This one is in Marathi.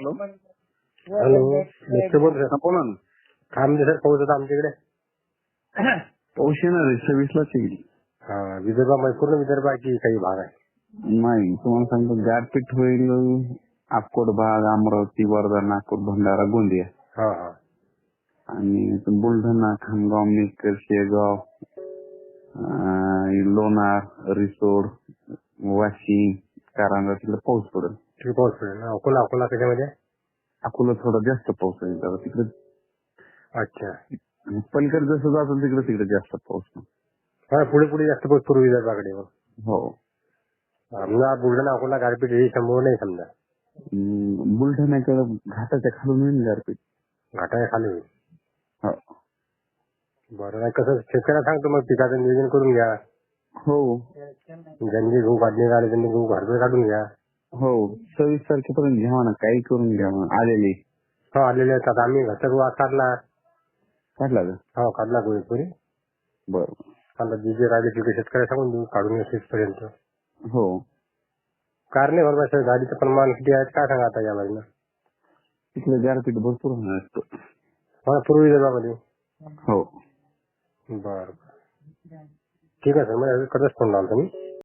हॅलो. हॅलो. मिस्टर बोल हा, बोला ना. काय म्हणते सर पाऊस होता आमच्याकडे? पाऊस येणार आहे सव्वीसलाच येईल. हा पूर्ण विदर्भ आहे की काही भाग आहे. नाही तुम्हाला सांगतो गारपीट होईल अक्कोट भाग अमरावती वर्धा नागपूर भंडारा गोंदिया. हा हा. आणि बुलढाणा खामगाव मेकर शेगाव लोणार रिसोड वाशिम कारंजा तिकडे पाऊस पडेल. तिकडे पाऊस पडेल ना? अकोला अकोला त्याच्यामध्ये? अकोला थोडा जास्त पाऊस आहे जरा तिकडे. अच्छा. पलीकडे जसं जातो तिकडे तिकडे जास्त पाऊस. हा पुढे पुढे जास्त पाऊस पूर्व विदर्भाकडे मग. हो. समजा बुलढाणा अकोला गारपीट हे संभव नाही समजा. बुलढाण्याकडे घाटाच्या खालून येईल गारपीट. घाटाच्या खाली होईल. हो. बरं नाही कसं शेतकऱ्याला सांगतो मग पिकाचं नियोजन करून घ्या. हो. ज्यांनी गहू काढणे आले त्यांनी गहू घरचे काढून घ्या. हो सव्वीस तारखेपर्यंत घ्यावा ना काही करून घ्या मग आलेले. हो आलेले आता आम्ही गहू आज काढला. काढला का? हो काढला गहू पुरी बर. आता जे जे राहिले तिकडे शेतकऱ्या सांगून देऊ काढून घ्या पर्यंत हो. कारणे भरपाई सर गाडीचं प्रमाण किती आहे काय सांगा आता या बाजूला तिकडे गारपीट भरपूर होणार असतं. हो पूर्व विदर्भामध्ये हो. बरं बरं. ठीक आहे सर मग कधीच फोन लावतो मी